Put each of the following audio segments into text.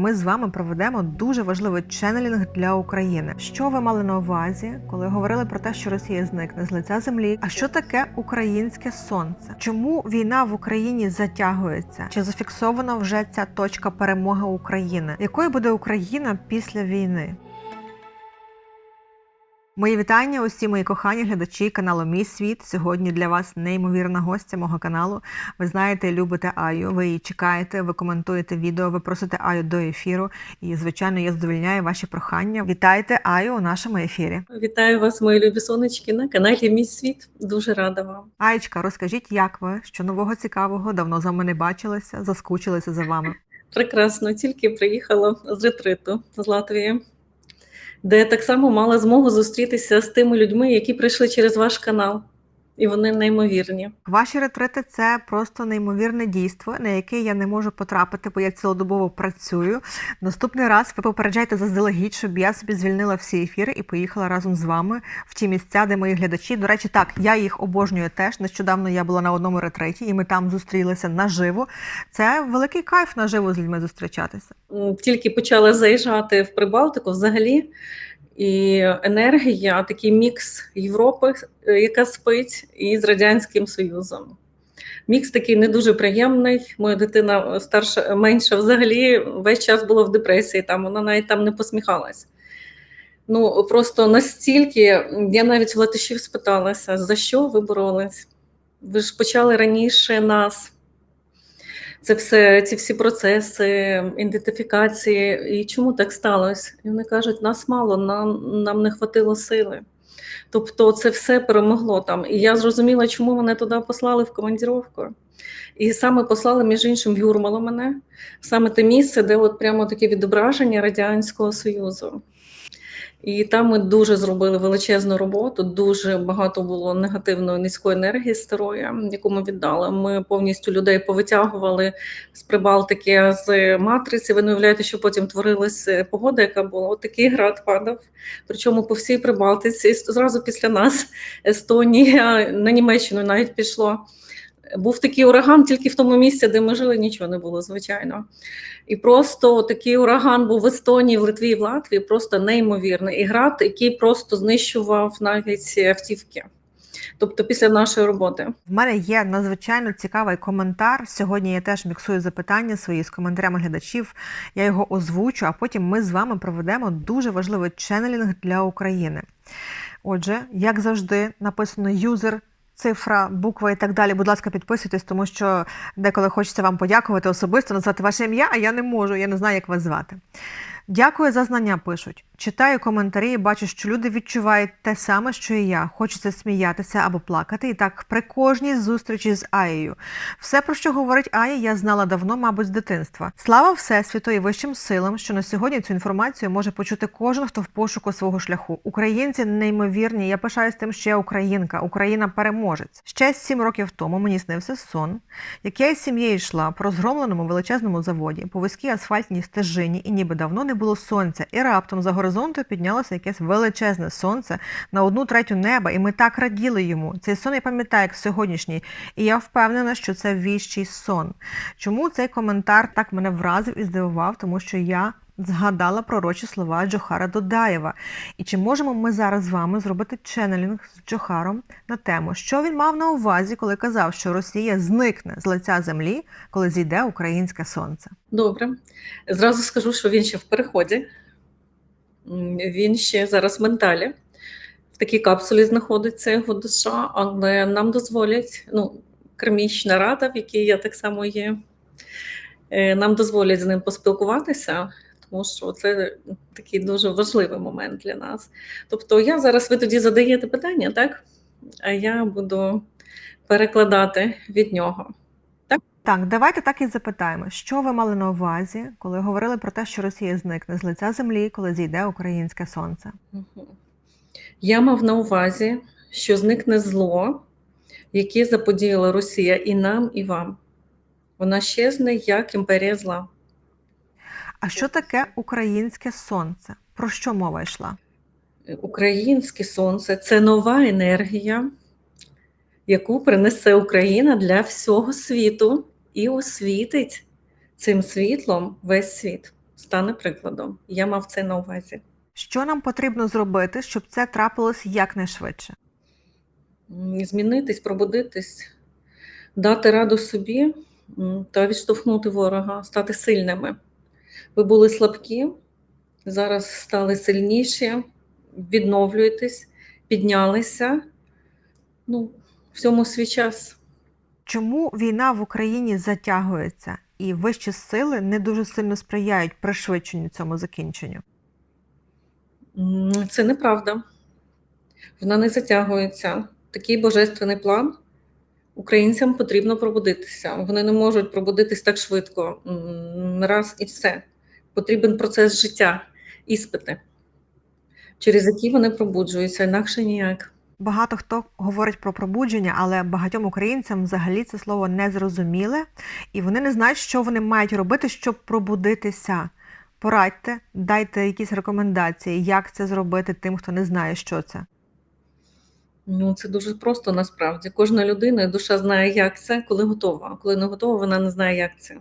ми з вами проведемо дуже важливий ченнелінг для України. Що ви мали на увазі, коли говорили про те, що Росія зникне з лиця землі? А що таке українське сонце? Чому війна в Україні затягується? Чи зафіксована вже ця точка перемоги України? Якою буде Україна після війни? Мої вітання, усі мої кохані глядачі каналу Мій світ. Сьогодні для вас неймовірна гостя мого каналу. Ви знаєте, любите Аю, ви її чекаєте, ви коментуєте відео, ви просите Аю до ефіру. І, звичайно, я задовольняю ваші прохання. Вітайте Аю у нашому ефірі. Вітаю вас, мої любі сонечки, на каналі Мій світ. Дуже рада вам. Аєчка, розкажіть, як ви? Що нового цікавого? Давно з вами не бачилися, заскучилися за вами. Прекрасно, тільки приїхала з ретриту з Латвії, де так само мала змогу зустрітися з тими людьми, які прийшли через ваш канал. І вони неймовірні. Ваші ретрити це просто неймовірне дійство, на яке я не можу потрапити, бо я цілодобово працюю. Наступний раз ви попереджайте заздалегідь, щоб я собі звільнила всі ефіри і поїхала разом з вами в ті місця, де мої глядачі. До речі, так я їх обожнюю теж. Нещодавно я була на одному ретриті, і ми там зустрілися наживо. Це великий кайф наживо з людьми зустрічатися. Тільки почала заїжджати в Прибалтику взагалі. І енергія, такий мікс Європи, е, яка спить, і з Радянським Союзом. Мікс такий не дуже приємний. Моя дитина старша, менша взагалі весь час була в депресії, там вона навіть там не посміхалась. Ну просто настільки я навіть в латишів спиталася, за що ви боролись? Ви ж почали раніше нас. Це все, ці всі процеси, ідентифікації. І чому так сталося? І вони кажуть, нас мало, нам, нам не хватило сили. Тобто це все перемогло там. І я зрозуміла, чому мене туди послали в командіровку. І саме послали, між іншим, в Юрмало мене, саме те місце, де от прямо таке відображення Радянського Союзу. І там ми дуже зробили величезну роботу. Дуже багато було негативної низької енергії старої, яку ми віддали. Ми повністю людей повитягували з Прибалтики з матриці. Ви не уявляєте, що потім творилася погода, яка була. От такий град падав. Причому по всій Прибалтиці, зразу після нас Естонія на Німеччину навіть пішло. Був такий ураган тільки в тому місці, де ми жили, нічого не було, звичайно. І просто такий ураган був в Естонії, в Литві в Латвії, просто неймовірний. І град, який просто знищував навіть автівки. Тобто після нашої роботи. В мене є надзвичайно цікавий коментар. Сьогодні я теж міксую запитання свої з коментарями глядачів. Я його озвучу, а потім ми з вами проведемо дуже важливий ченнелінг для України. Отже, як завжди, написано юзер. Цифра, буква і так далі. Будь ласка, підписуйтесь, тому що деколи хочеться вам подякувати особисто, назвати ваше ім'я, а я не можу, я не знаю, як вас звати. Дякую за знання. Пишуть. Читаю коментарі і бачу, що люди відчувають те саме, що і я. Хочеться сміятися або плакати. І так при кожній зустрічі з Аєю. Все, про що говорить Ая, я знала давно, мабуть, з дитинства. Слава Всесвіту і вищим силам, що на сьогодні цю інформацію може почути кожен, хто в пошуку свого шляху. Українці неймовірні. Я пишаюсь тим, що я українка, Україна переможець. Ще сім років тому мені снився сон, як я із сім'єю йшла по розгромленому величезному заводі, по вузькій асфальтній стежині, і ніби давно не було сонця, і раптом за горизонтом піднялося якесь величезне сонце на одну третю неба, і ми так раділи йому. Цей сон я пам'ятаю як сьогоднішній, і я впевнена, що це віщий сон. Чому цей коментар так мене вразив і здивував? Тому що я. Згадала пророчі слова Джохара Додаєва. І чи можемо ми зараз з вами зробити ченнелінг з Джохаром на тему, що він мав на увазі, коли казав, що Росія зникне з лиця землі, коли зійде українське сонце? Добре. Зразу скажу, що він ще в переході. Він ще зараз в менталі. В такій капсулі знаходиться його душа, але нам дозволять, ну, кармічна рада, в якій я так само є, е, нам дозволять з ним поспілкуватися, тому що це такий дуже важливий момент для нас. Тобто, я зараз ви тоді задаєте питання, так? А я буду перекладати від нього. Так, давайте так і запитаємо, що ви мали на увазі, коли говорили про те, що Росія зникне з лиця землі, коли зійде українське сонце? Я мав на увазі, що зникне зло, яке заподіяла Росія і нам, і вам. Вона щезне як імперія зла. А що таке українське сонце? Про що мова йшла? Українське сонце це нова енергія, яку принесе Україна для всього світу і освітить цим світлом весь світ. стане прикладом. Я мав це на увазі. Що нам потрібно зробити, щоб це трапилось якнайшвидше? Змінитись, пробудитись, дати раду собі та відштовхнути ворога, стати сильними. Ви були слабкі, зараз стали сильніші, відновлюєтесь, піднялися. Ну, всьому свій час. Чому війна в Україні затягується і вищі сили не дуже сильно сприяють пришвидшенню цьому закінченню? Це неправда. Вона не затягується. Такий божественний план. Українцям потрібно пробудитися. Вони не можуть пробудитись так швидко. Раз і все. Потрібен процес життя, іспити, через які вони пробуджуються, інакше ніяк. Багато хто говорить про пробудження, але багатьом українцям взагалі це слово не зрозуміле, і вони не знають, що вони мають робити, щоб пробудитися. Порадьте, дайте якісь рекомендації, як це зробити тим, хто не знає, що це. Ну, це дуже просто насправді. Кожна людина, душа знає, як це, коли готова. А коли не готова, вона не знає, як це.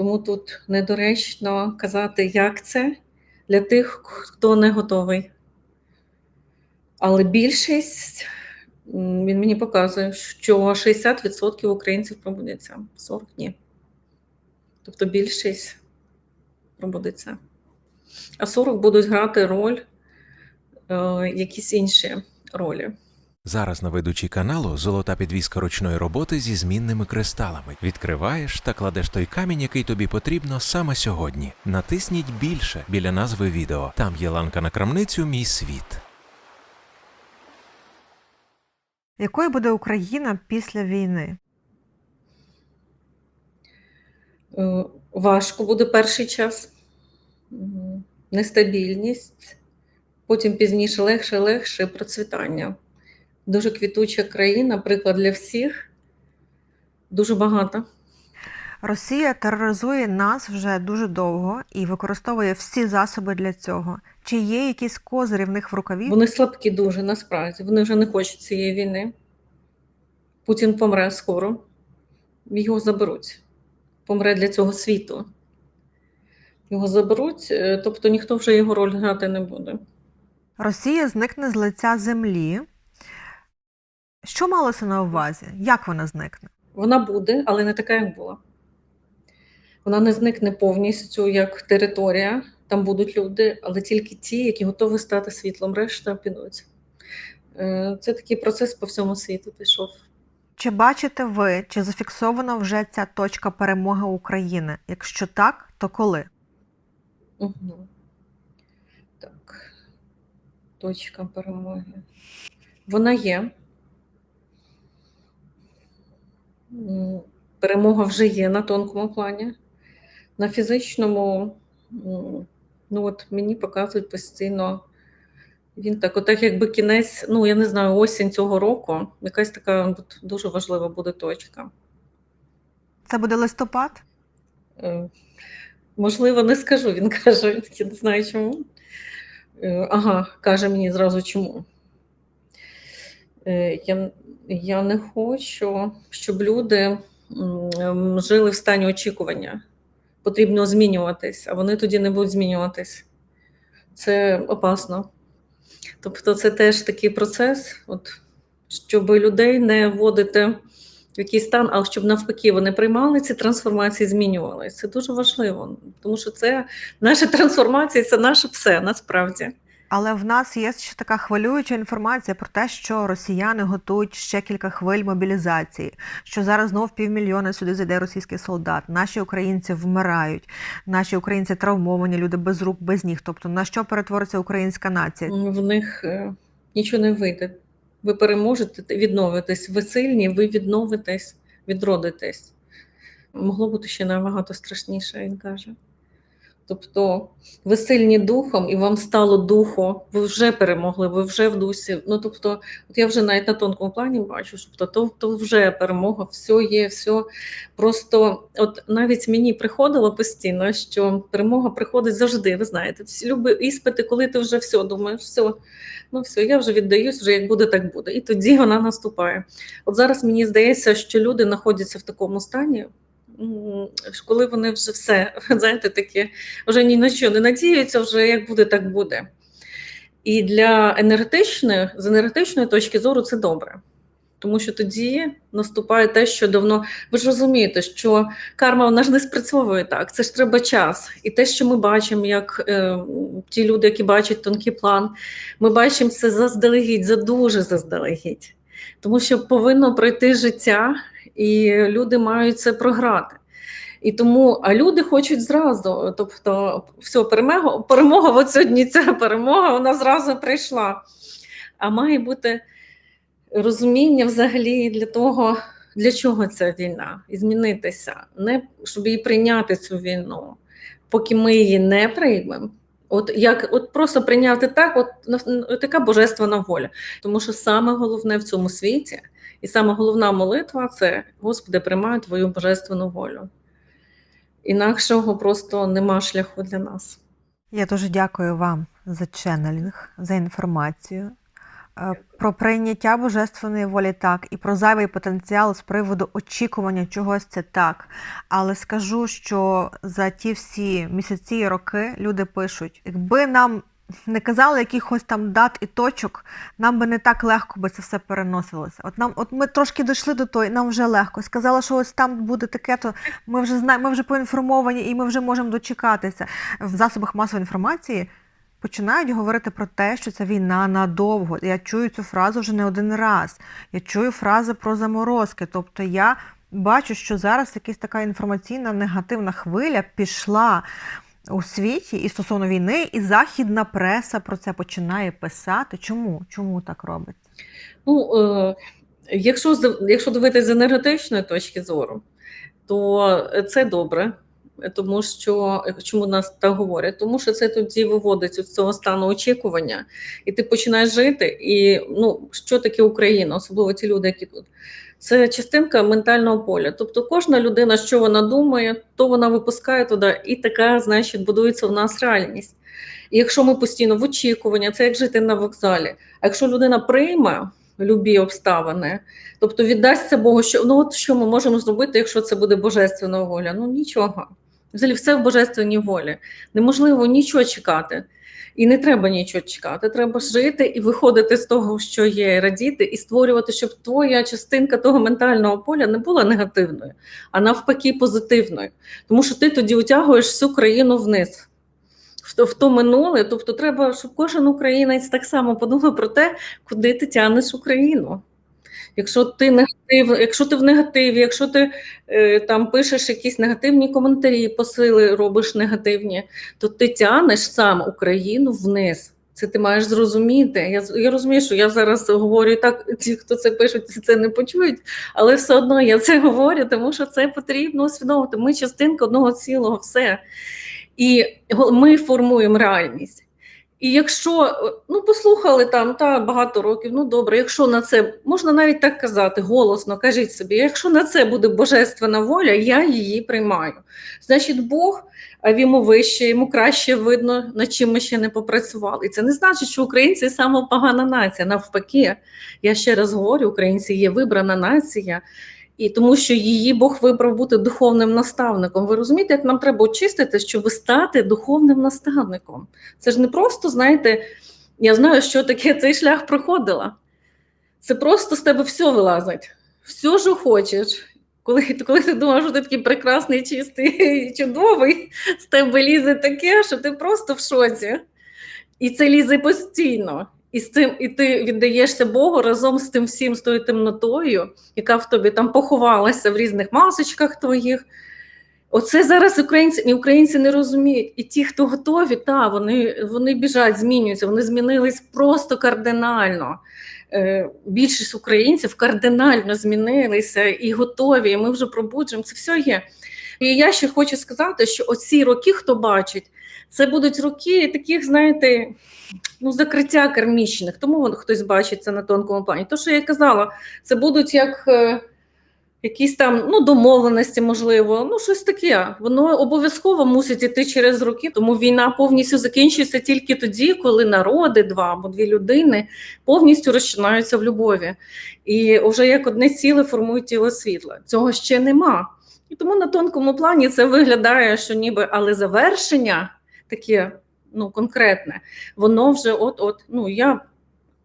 Тому тут недоречно казати, як це для тих, хто не готовий. Але більшість, він мені показує, що 60% українців пробудеться, 40 ні. Тобто більшість пробудеться. А 40 будуть грати роль, е, якісь інші ролі. Зараз на ведучій каналу золота підвіска ручної роботи зі змінними кристалами. Відкриваєш та кладеш той камінь, який тобі потрібно саме сьогодні. Натисніть більше біля назви відео. Там є ланка на крамницю Мій світ. Якою буде Україна після війни? Е, Важко буде перший час, нестабільність, потім пізніше легше, легше процвітання. Дуже квітуча країна, приклад для всіх, дуже багато. Росія тероризує нас вже дуже довго і використовує всі засоби для цього. Чи є якісь козирі в них в рукаві? Вони слабкі дуже насправді. Вони вже не хочуть цієї війни. Путін помре скоро, його заберуть. Помре для цього світу. Його заберуть, е, тобто ніхто вже його роль грати не буде. Росія зникне з лиця землі. Що малося на увазі? Як вона зникне? Вона буде, але не така, як була. Вона не зникне повністю як територія, там будуть люди, але тільки ті, які готові стати світлом, решта підуть. Е, Це такий процес по всьому світу пішов. Чи бачите ви, чи зафіксована вже ця точка перемоги України? Якщо так, то коли? Угу. Так. Точка перемоги. Вона є. Перемога вже є на тонкому плані. На фізичному, ну от мені показують постійно. Він так, отак, якби кінець, ну я не знаю, осінь цього року, якась така от, дуже важлива буде точка. Це буде листопад? Е, Можливо, не скажу. Він каже, я не знаю чому. Е, Ага, каже мені зразу чому. Е, Я, я не хочу, щоб люди жили в стані очікування. Потрібно змінюватись, а вони тоді не будуть змінюватись. Це опасно. Тобто, це теж такий процес, от, щоб людей не вводити в якийсь стан, а щоб навпаки вони приймали ці трансформації, змінювалися. Це дуже важливо, тому що це наша трансформація, це наше все насправді. Але в нас є ще така хвилююча інформація про те, що росіяни готують ще кілька хвиль мобілізації, що зараз знов півмільйона сюди зайде російський солдат. Наші українці вмирають, наші українці травмовані, люди без рук, без ніг. Тобто на що перетвориться українська нація? В них е, нічого не вийде. Ви переможете відновитесь. Ви сильні, ви відновитесь, відродитесь. Могло бути ще набагато страшніше, він каже. Тобто ви сильні духом, і вам стало духу, ви вже перемогли, ви вже в дусі. Ну тобто, от я вже навіть на тонкому плані бачу, що то, то, то вже перемога, все є, все. Просто от навіть мені приходило постійно, що перемога приходить завжди. Ви знаєте, всі люби іспити, коли ти вже все думаєш, все, ну все, я вже віддаюсь, вже як буде, так буде. І тоді вона наступає. От зараз мені здається, що люди знаходяться в такому стані коли вони вже все, знаєте, таке, вже ні на що не надіються, вже як буде, так буде. І для енергетичної, з енергетичної точки зору це добре. Тому що тоді наступає те, що давно. Ви ж розумієте, що карма вона ж не спрацьовує так. Це ж треба час. І те, що ми бачимо, як е, ті люди, які бачать тонкий план, ми бачимо це заздалегідь, за дуже заздалегідь. Тому що повинно пройти життя, і люди мають це програти. І тому, а люди хочуть зразу. Тобто, все, перемога, перемога, от сьогодні ця перемога, вона зразу прийшла. А має бути розуміння взагалі для того, для чого ця війна, і змінитися, не щоб її прийняти цю війну, поки ми її не приймемо. От як от просто прийняти так, от, от така божественна воля. Тому що саме головне в цьому світі, і саме головна молитва це Господи, приймай твою божественну волю. Інакшого просто нема шляху для нас. Я дуже дякую вам за ченнелінг, за інформацію. Е, Про прийняття божественної волі так, і про зайвий потенціал з приводу очікування чогось це так. Але скажу, що за ті всі місяці і роки люди пишуть, якби нам не казали якихось там дат і точок, нам би не так легко би це все переносилося. От нам, от ми трошки дійшли до того, і нам вже легко. Сказали, що ось там буде таке, то ми вже знаємо, ми вже поінформовані, і ми вже можемо дочекатися в засобах масової інформації починають говорити про те, що це війна надовго. Я чую цю фразу вже не один раз. Я чую фрази про заморозки. Тобто я бачу, що зараз якась така інформаційна негативна хвиля пішла у світі і стосовно війни, і західна преса про це починає писати. Чому? Чому так робиться? Ну, е, якщо, якщо дивитися з енергетичної точки зору, то це добре. Тому що чому нас так говорять? Тому що це тоді виводить з цього стану очікування, і ти починаєш жити. І ну що таке Україна, особливо ті люди, які тут. Це частинка ментального поля. Тобто кожна людина, що вона думає, то вона випускає туди, і така, значить, будується в нас реальність. І якщо ми постійно в очікуванні, це як жити на вокзалі. А якщо людина прийме любі обставини, тобто віддасться Богу, що ну от що ми можемо зробити, якщо це буде божественна воля? Ну нічого. Взагалі, все в божественній волі. Неможливо нічого чекати. І не треба нічого чекати. Треба жити і виходити з того, що є, радіти, і створювати, щоб твоя частинка того ментального поля не була негативною, а навпаки, позитивною. Тому що ти тоді утягуєш всю країну вниз. В то, минуле, тобто треба, щоб кожен українець так само подумав про те, куди ти тягнеш Україну. Якщо ти негатив, якщо ти в негативі, якщо ти е, там пишеш якісь негативні коментарі, посили робиш негативні, то ти тянеш сам Україну вниз. Це ти маєш зрозуміти. Я я розумію, що я зараз говорю так, ті, хто це пишуть, це не почують, але все одно я це говорю, тому що це потрібно усвідомити. Ми частинка одного цілого, все. І ми формуємо реальність. І якщо ну послухали там та багато років, ну добре, якщо на це можна навіть так казати, голосно кажіть собі, якщо на це буде божественна воля, я її приймаю. Значить, Бог а йому вище, йому краще видно, над чим ми ще не попрацювали. Це не значить, що українці саме погана нація. Навпаки, я ще раз говорю, українці є вибрана нація. І тому що її Бог вибрав бути духовним наставником. Ви розумієте, як нам треба очистити, щоб стати духовним наставником? Це ж не просто, знаєте, я знаю, що таке цей шлях проходила. Це просто з тебе все вилазить, все, що хочеш. Коли, коли ти думаєш, що ти такий прекрасний, чистий, і чудовий, з тебе лізе таке, що ти просто в шоці. І це лізе постійно. І з цим, і ти віддаєшся Богу разом з тим всім, з тою темнотою, яка в тобі там поховалася в різних масочках твоїх. Оце зараз українці українці не розуміють. І ті, хто готові, та вони, вони біжать, змінюються, вони змінились просто кардинально. Е, Більшість українців кардинально змінилися і готові. і Ми вже пробуджуємо. Це все є. І я ще хочу сказати, що оці роки, хто бачить, це будуть роки таких, знаєте, ну, закриття кармічних. Тому вон, хтось бачить це на тонкому плані. То, що я казала, це будуть як е, якісь там ну, домовленості, можливо, ну щось таке. Воно обов'язково мусить іти через роки, тому війна повністю закінчується тільки тоді, коли народи, два або дві людини повністю розчинаються в любові. І вже як одне ціле формують тіло світла. Цього ще нема. І тому на тонкому плані це виглядає, що ніби, але завершення таке ну, конкретне, воно вже от-от, ну я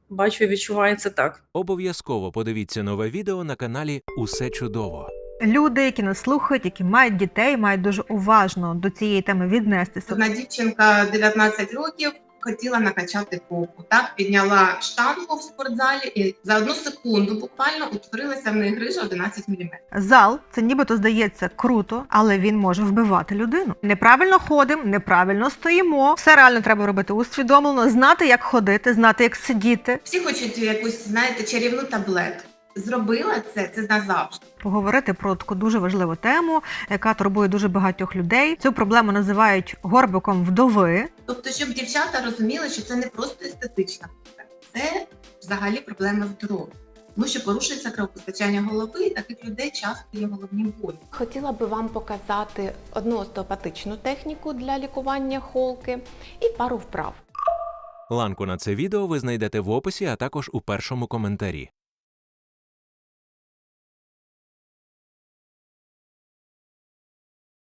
бачу відчувається це так. Обов'язково подивіться нове відео на каналі Усе чудово. Люди, які нас слухають, які мають дітей, мають дуже уважно до цієї теми віднестися. Одна дівчинка 19 років хотіла накачати попу. Так підняла штангу в спортзалі, і за одну секунду буквально утворилася в неї грижа 11 мм. Зал це нібито здається круто, але він може вбивати людину. Неправильно ходимо, неправильно стоїмо. Все реально треба робити усвідомлено, знати, як ходити, знати, як сидіти. Всі хочуть якусь, знаєте, чарівну таблетку. Зробила це, це назавжди. Поговорити про таку дуже важливу тему, яка турбує дуже багатьох людей. Цю проблему називають горбиком вдови. Тобто, щоб дівчата розуміли, що це не просто естетична проблема, це взагалі проблема здоров'я. Тому що порушується кровопостачання голови, і таких людей часто є головні болі. Хотіла би вам показати одну остеопатичну техніку для лікування холки і пару вправ. Ланку на це відео ви знайдете в описі, а також у першому коментарі.